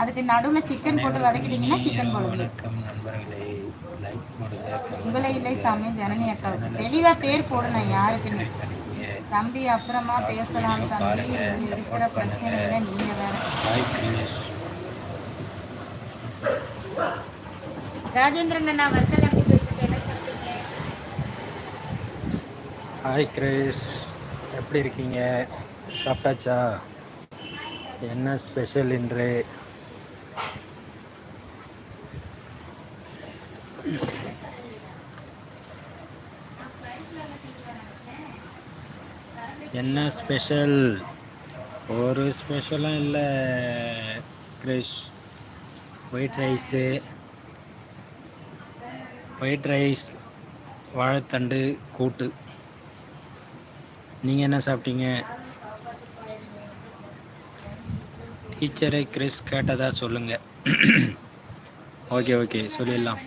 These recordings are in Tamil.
அதுக்கு நடுவுல சிக்கன் போட்டு வதக்கிட்டீங்கன்னா சிக்கன் கொழம்பு உங்களே இல்லை சாமி ஜனனி அக்காவுக்கு சேனலை தெளிவா சப்ஸ்கிரைப் பேர் போடணும் யாருக்குன்னு. தம்பி அப்புறமா பேசலாம் தம்பி. இருக்கிற பிரச்சனையில நீங்க வேற. ராஜேந்திரன் அண்ணா வத்தல் எப்படி போயிட்டு என்ன சாப்பிட்டீங்க ஹாய் கிரேஷ் எப்படி இருக்கீங்க? சாப்பிட்டாச்சா? என்ன ஸ்பெஷல் இன்று? என்ன ஸ்பெஷல் ஒரு ஸ்பெஷலும் இல்லை Krish. White rice white rice வாழைத்தண்டு கூட்டு. நீங்கள் என்ன சாப்பிட்டீங்க? டீச்சரை கிறிஸ் கேட்டதா சொல்லுங்கள் ஓகே ஓகே சொல்லிடலாம்.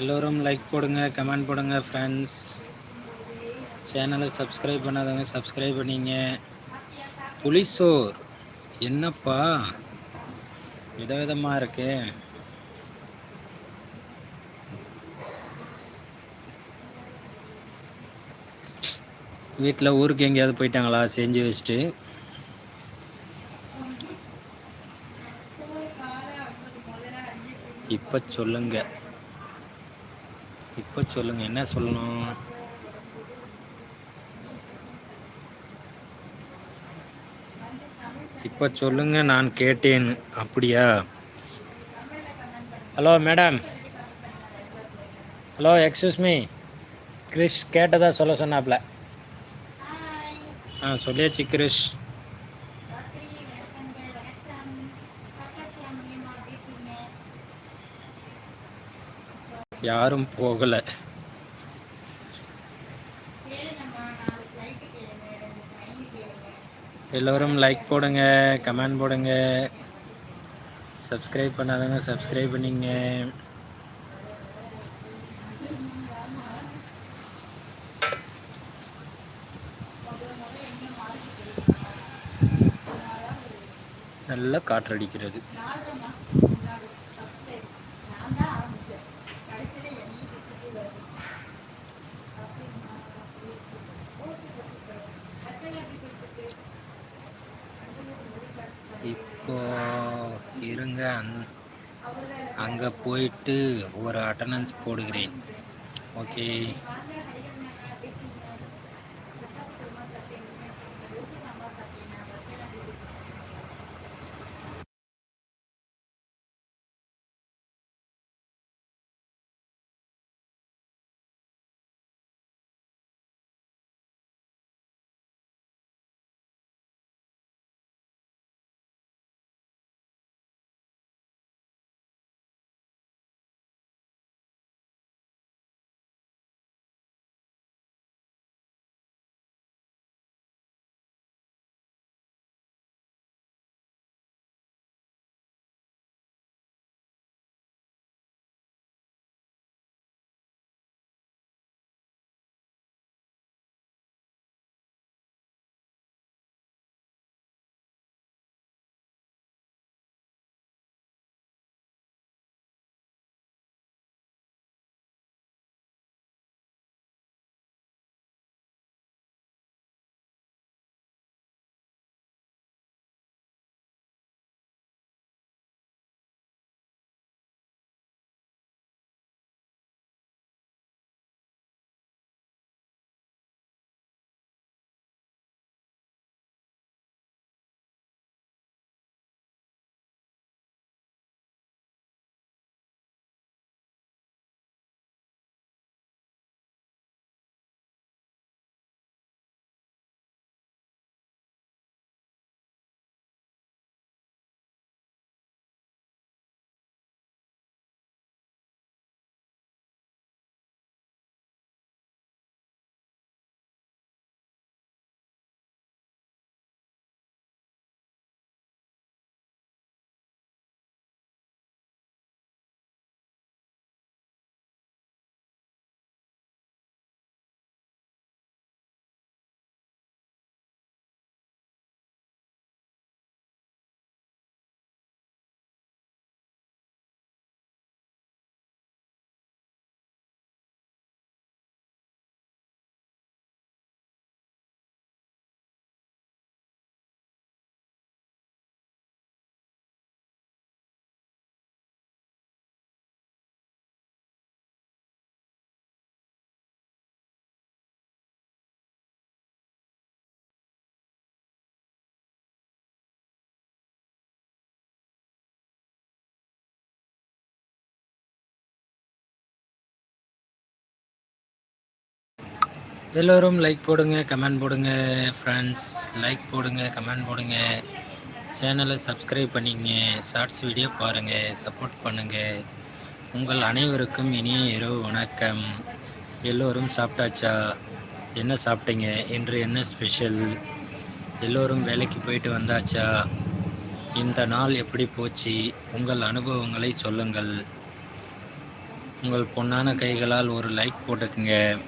எல்லோரும் லைக் போடுங்க கமெண்ட் போடுங்க ஃப்ரெண்ட்ஸ் சேனலை சப்ஸ்கிரைப் பண்ணாதவங்க சப்ஸ்கிரைப் பண்ணிங்க. புளிசோர் என்னப்பா? விதவிதமாக இருக்கு. வீட்டில் ஊருக்கு எங்கேயாவது போயிட்டாங்களா? செஞ்சு வச்சுட்டு. இப்போ சொல்லுங்கள் இப்போ சொல்லுங்கள் என்ன சொல்லணும்? இப்போ சொல்லுங்க நான் கேட்டேன். அப்படியா? Hello madam. Hello excuse me Krish கேட்டதா சொல்ல சொன்னாப்ல. ஆ சொல்லியாச்சு கிரிஷ். யாரும் போகலை. எல்லோரும் லைக் போடுங்க கமெண்ட் போடுங்க. சப்ஸ்கிரைப் பண்ணாதவங்க சப்ஸ்கிரைப் பண்ணிங்க. நல்லா காற்றடிக்கிறது. போயிட்டு ஒரு அட்டண்டன்ஸ் போடுகிறேன். ஓகே எல்லோரும் லைக் போடுங்க கமெண்ட் போடுங்க ஃப்ரெண்ட்ஸ் லைக் போடுங்க கமெண்ட் போடுங்க. சேனலை சப்ஸ்கிரைப் பண்ணிங்க ஷார்ட்ஸ் வீடியோ பாருங்கள் சப்போர்ட் பண்ணுங்கள் உங்கள் அனைவருக்கும் இனிய இரவு வணக்கம். எல்லோரும் சாப்பிட்டாச்சா? என்ன சாப்பிட்டீங்க? இன்று என்ன ஸ்பெஷல் எல்லோரும் வேலைக்கு போயிட்டு வந்தாச்சா? இந்த நாள் எப்படி போச்சு? உங்கள் அனுபவங்களை சொல்லுங்கள். உங்கள் பொன்னான கைகளால் ஒரு லைக் போட்டுக்குங்க.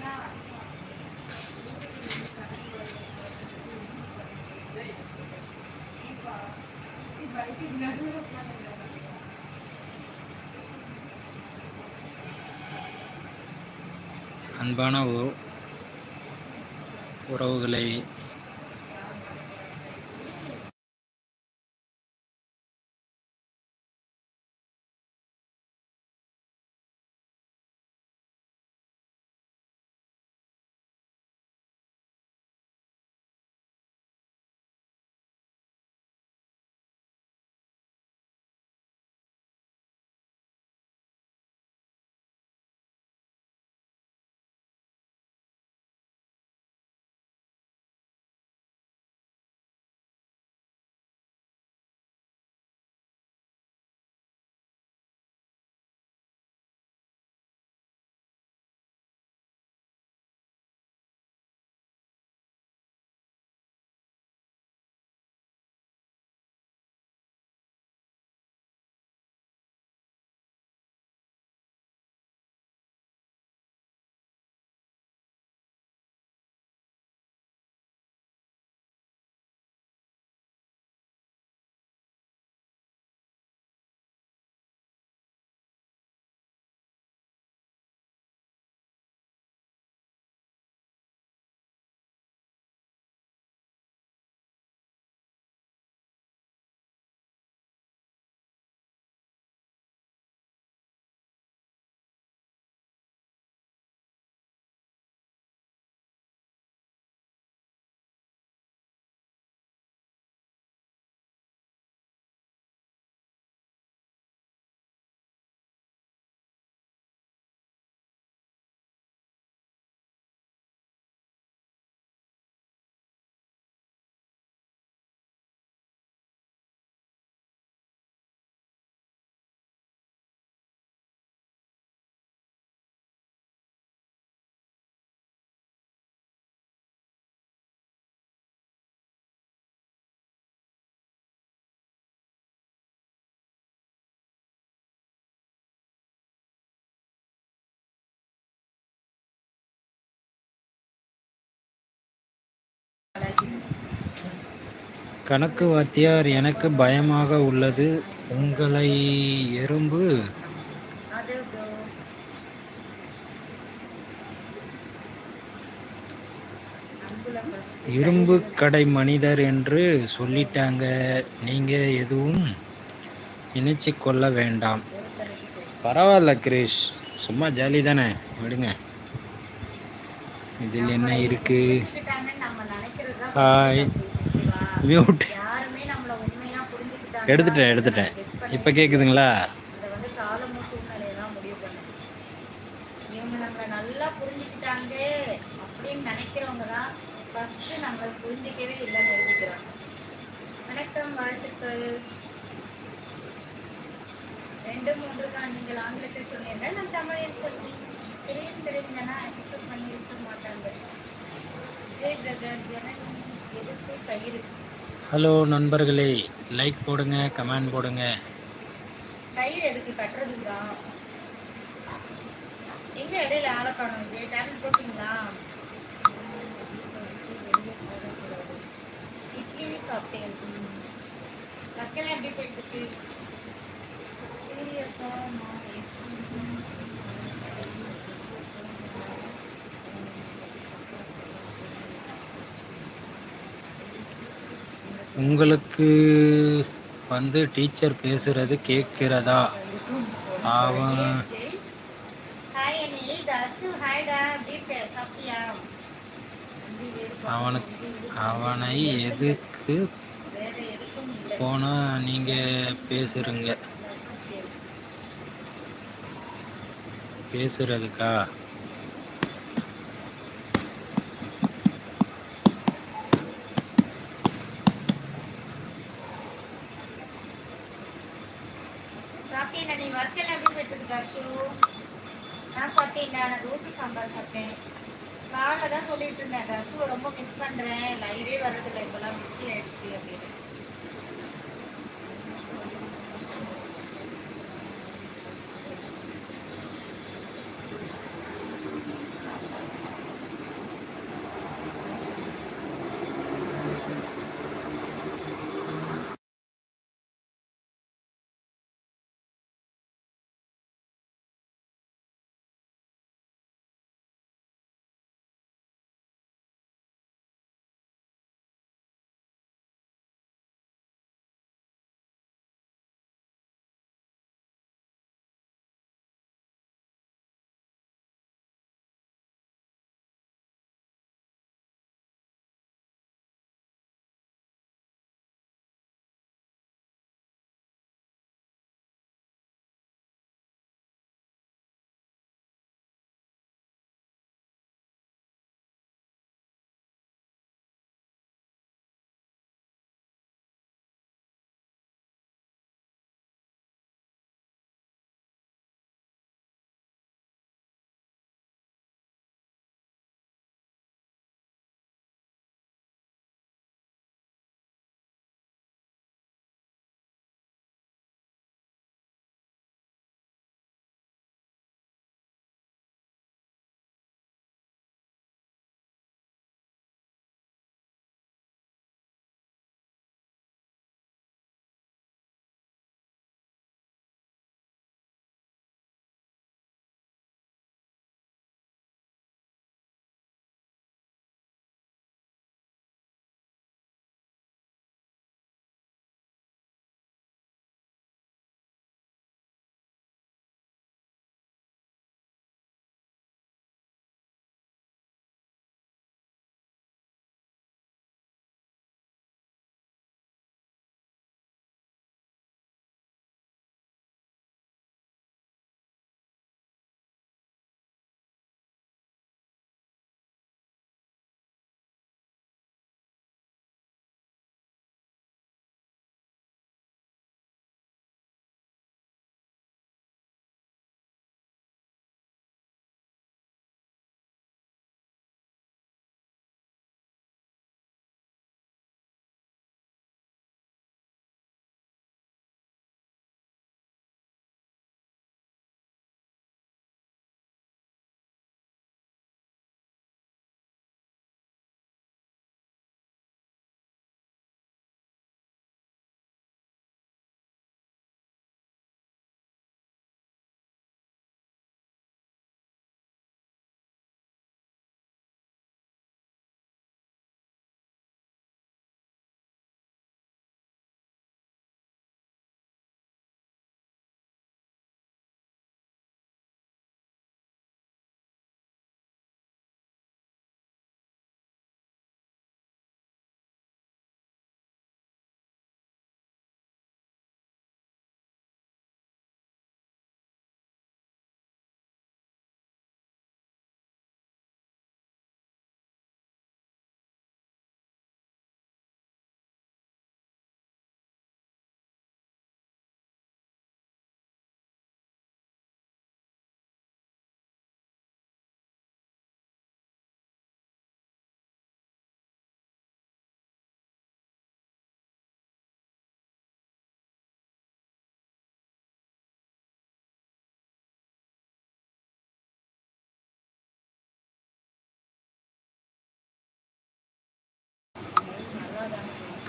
அன்பான உறவுகளை கணக்கு வாத்தியார் எனக்கு பயமாக உள்ளது. உங்களை எறும்பு? இரும்பு கடை மனிதர் என்று சொல்லிட்டாங்க. நீங்க எதுவும் நினைச்சு கொள்ள வேண்டாம். பரவாயில்ல கிரீஷ். சும்மா ஜாலி தானே. விடுங்க. இதில் என்ன இருக்கு? புரிஞ்சுக்கிட்டாங்கன்னு நம்ம நினைக்கிறது தான் ஹாய்? மியூட் யாருமே நம்மள உண்மையா புரிஞ்சுக்கிட்டாங்க எடுத்துட்டேன் எடுத்துட்டேன். இப்போ கேட்குதுங்களா காலமும் முடிவு இவங்க நல்லா புரிஞ்சுக்கிட்டாங்க அப்படின்னு நினைக்கிறவங்க தான் நம்ம புரிஞ்சிக்கவே இல்லைன்னு வணக்கம். வாழ்த்துக்கள் ரெண்டு மூன்று தான் நீங்கள் ஆங்கிலத்தில் சொன்னீங்க நான் தமிழில் சொல்லி தெரியும் தெரியுங்கன்னா அக்செப்ட் பண்ணி இருக்க மாட்டாங்க விஜய் பிரதர் எனக்கு எதிர்ப்பு கயிறு ஹலோ நண்பர்களே லைக் போடுங்க கமெண்ட் போடுங்க. கயிறு எதுக்கு கட்டுறதுக்கு தான் எங்க இடையில ஆளை காணும் டேப்லெட் போட்டீங்களா? இட்லி சாப்பிட்டேன். லக்கெல்லாம் எப்படி போயிட்டு இருக்கு. சீரியஸா உங்களுக்கு வந்து டீச்சர் பேசுறது கேட்கிறதா? அவன் அவனுக்கு அவனை எதுக்கு வேற எதுக்கும் இல்லை போனா நீங்க பேசுறீங்க பேசுறதுக்கா சாப்பிட்டேன் நீ வர்க்கல அப்படின்னு சொல்லிட்டு கஷு நான் சாப்பிட்டேன் நான் தோசை சாம்பார் சாப்பிட்டேன். காலைல தான் சொல்லிட்டு இருந்தேன் கஷுவை ரொம்ப மிஸ் பண்ணுறேன் லைவே வரதில்லை இப்போலாம் பிஸி ஆயிடுச்சு அப்படின்னு.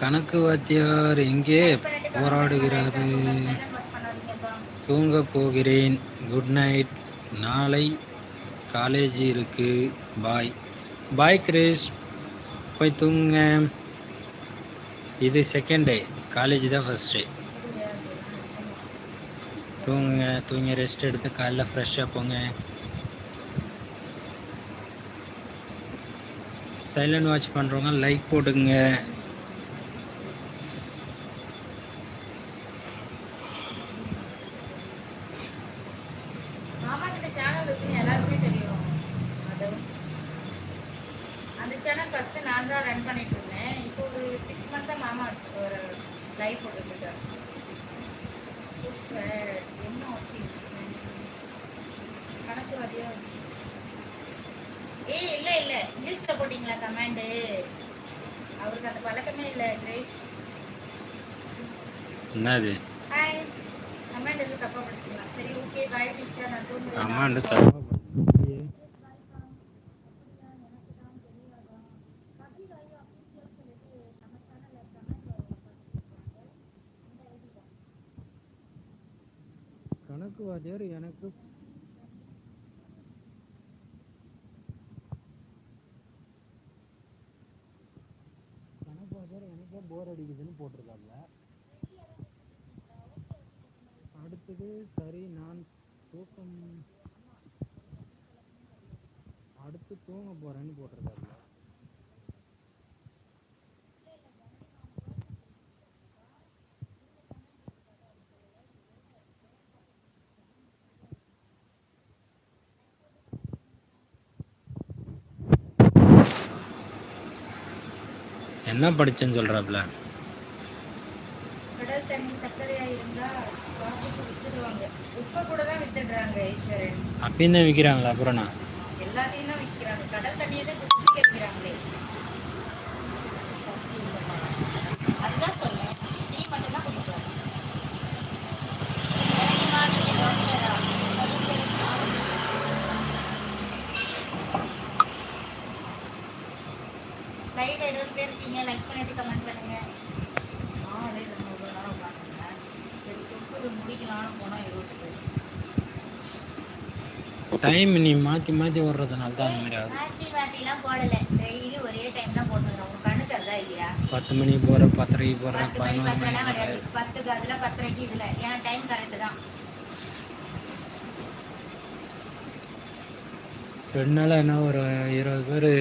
கணக்கு வாத்தியார் எங்கே போராடுகிறது? தூங்க போகிறேன். Good night. நாளை காலேஜ் இருக்கு பாய். பாய் கிரேஷ் போய் தூங்க. இது செகண்ட் டே காலேஜ் தான் ஃபஸ்ட் டே தூங்குங்க தூங்கி ரெஸ்ட் எடுத்து காலைல ஃப்ரெஷ்ஷாக போங்க. சைலண்ட் வாட்ச் பண்ணுறவங்க லைக் போட்டுங்க ரன் பண்ணிட்டு இருந்தேன். இப்போ ஒரு சிக்ஸ் மந்த்தாக மாமா ஒரு லைஃப் போட்டுருக்காரு சார் என்ன ஆச்சு கணக்கு வரையா ஏ இல்லை இல்லை. இங்கிலீஷில் போட்டிங்களா கமெண்டு அவருக்கு அந்த பழக்கமே இல்லை கிரேஷ் என்னது? ஹாய் கமெண்ட் எதுவும் தப்பாக படிச்சுங்களா சரி ஓகே பாய் டீச்சர் நான் தூங்குறேன். வாத்தியார் எனக்கு கணக்கு வாத்தியார் எனக்கே போர் அடிக்குதுன்னு போட்டிருக்காப்ல. அடுத்தது சரி நான் தூக்கம் அடுத்து தூங்க போறேன்னு போட்டிருக்காப்ல. என்ன படிச்சேன்னு சொல்றாப்ல? கடல் தண்ணி சர்க்கரையா இருந்தா வித்துடுவாங்க உப்பை கூட தான் வித்துடுறாங்க ஈஸ்வரன் அப்பயும் தான் விற்கிறாங்களா அப்புறம் நான் எல்லாத்தையும் தான் விற்கிறாங்க கடல் தண்ணியை தான் குடிக்க வைக்கிறாங்களே அதுதான் டீ மட்டும் தான் குடிக்கிறோம் சரிம்மா, நீங்க டாக்டரா? லைவ்ல இருபது பேர் இருக்கீங்க லைக் பண்ணிட்டு கமெண்ட் பண்ணுங்க. ஆ அதே ரொம்ப ஒரு நேரம் உட்காந்துருந்தேன் சரி சொற்பது முடிக்கலாம்னு போனால் இருபது டைம் நீ மாற்றி மாற்றி வர்றதுனால தான் அந்த மாதிரி ஆகுது. மாத்தி மாத்திலாம் போடல. டெய்லி ஒரே டைம் தான் போட்டுருக்கோம் உங்க கண்ணுக்கு அதுதான் இல்லையா? பத்து மணிக்கு போகிற பத்தரைக்கு போகிற பத்து மணி பதினோரு மணிக்கு கிடையாது. பத்துக்கு அதுல பத்தரைக்கு இதுல. என் டைம் கரெக்ட் தான். ரெண்டு நாளாக என்ன ஒரு இருபது பேர்